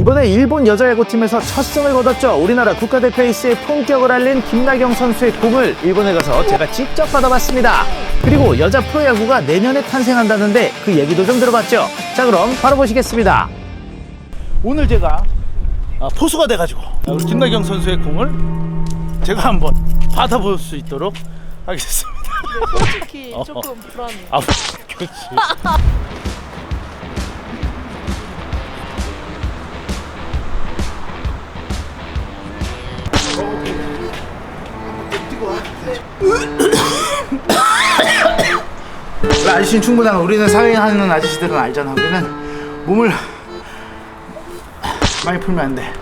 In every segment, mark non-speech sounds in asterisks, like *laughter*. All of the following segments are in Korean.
이번에 일본 여자 야구팀에서 첫 승을 거뒀죠. 우리나라 국가대표 에이스의 품격을 알린 김나경 선수의 공을 일본에 가서 제가 직접 받아봤습니다. 그리고 여자 프로야구가 내년에 탄생한다는데 그 얘기도 좀 들어봤죠. 자 그럼 바로 보시겠습니다. 오늘 제가 아, 포수가 돼가지고 우리 김나경 선수의 공을 제가 한번 받아볼 수 있도록 하겠습니다. 솔직히 *laughs* 어. 조금 불안해요. 아, 그렇지. *laughs* 아저씨는 충분한 우리는 사회하는 아저씨들은 알잖아. 우리는 몸을 많이 풀면 안 돼.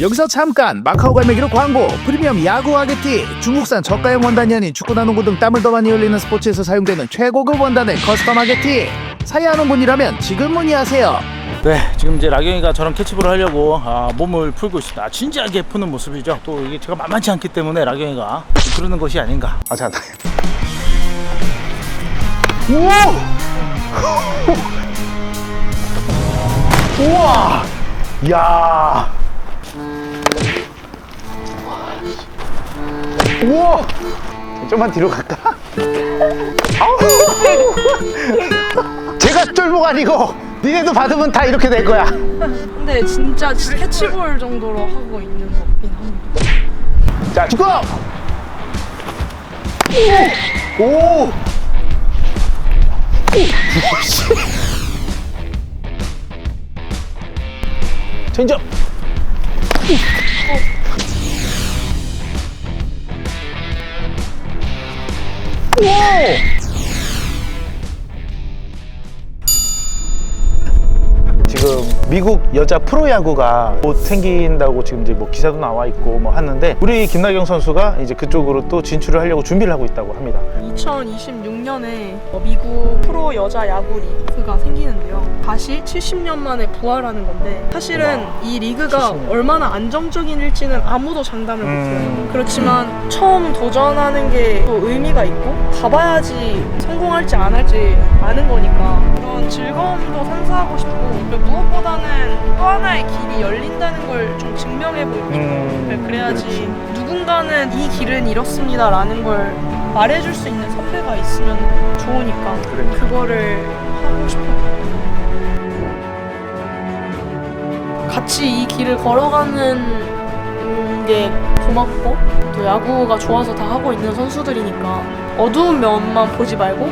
여기서 잠깐 마카오 갈매기로 광고 프리미엄 야구 하게티 중국산 저가형 원단이 아닌 축구나 농구 등 땀을 더 많이 흘리는 스포츠에서 사용되는 최고급 원단의 커스텀 하게티 사야 하는 분이라면 지금 문의하세요 네 지금 이제 라경이가 저랑 캐치볼을 하려고 아, 몸을 풀고 있습니다. 아, 진지하게 푸는 모습이죠. 또 이게 제가 만만치 않기 때문에 라경이가 그러는 것이 아닌가. 아 자, 오! 우와! 야! 우와! 좀만 뒤로 갈까? 제가 쫄보가 아니고 니네도 받으면 다 이렇게 될 거야 근데 진짜 캐치볼 정도로 하고 있는 것 같긴 합니다. 자 축구 오! 오! 천점 오! 미국 여자 프로야구가 곧 생긴다고 지금 이제 뭐 기사도 나와 있고 뭐 하는데 우리 김나경 선수가 이제 그쪽으로 또 진출을 하려고 준비를 하고 있다고 합니다. 2026년에 미국 프로 여자 야구 리그가 생기는데요. 다시 70년 만에 부활하는 건데 사실은 와, 이 리그가 70년. 얼마나 안정적일지는 아무도 장담을 음. 못해요. 그렇지만 처음 도전하는 게 또 의미가 있고 가봐야지 성공할지 안 할지 아는 거니까 그런 즐거움도 상상하고 싶고 무엇보다는 또 하나의 길이 열린다는 걸 좀 증명해보고 싶어요. 음, 그래야지 누군가는 이 길은 이렇습니다라는 걸 말해줄 수 있는 선배가 있으면 좋으니까 그러니까. 그거를 하고 싶어요. 같이 이 길을 걸어가는 게 고맙고 또 야구가 좋아서 다 하고 있는 선수들이니까 어두운 면만 보지 말고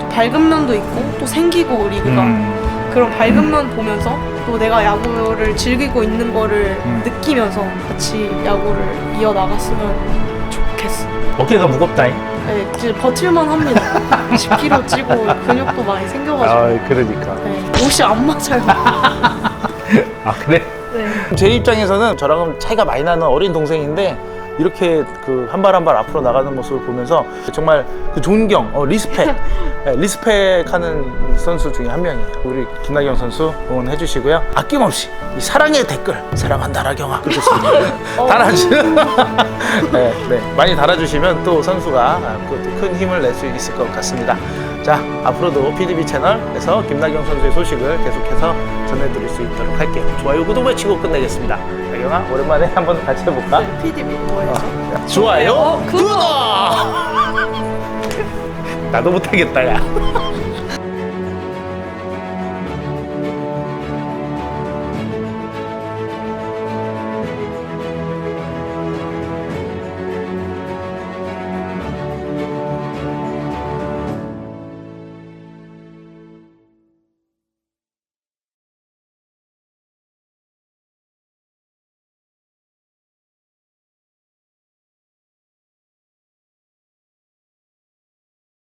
또 밝은 면도 있고 또 생기고 리그가 음. 그런 밝은 면 보면서 또 내가 야구를 즐기고 있는 거를 음. 느끼면서 같이 야구를 이어나갔으면 좋겠어. 어깨가 무겁다잉. 네, 이제 버틸만 합니다. *laughs* 10kg 찌고 근육도 많이 생겨가지고 아, 그러니까. 네, 옷이 안 맞아요. *laughs* 아 그래? 네. 제 입장에서는 저랑은 차이가 많이 나는 어린 동생인데 이렇게 그 한 발 한 발 앞으로 나가는 모습을 보면서 정말 그 존경, 어, 리스펙, *laughs* 예, 리스펙하는 선수 중에 한 명이에요. 우리 김나경 선수 응원해 주시고요. 아낌없이 이 사랑의 댓글 사랑한다 라경아 그렇습니다. 달아주시면 *laughs* 네, 네, 많이 달아주시면 또 선수가 그큰 힘을 낼 수 있을 것 같습니다. 자 앞으로도 PDB 채널에서 김나경 선수의 소식을 계속해서 전해드릴 수 있도록 할게요. 좋아요, 구독 외치고 끝내겠습니다. 나경아 오랜만에 한번 같이 해볼까? 네, PD 뭐예요? 좋아요, 구독! 나도 못하겠다 야.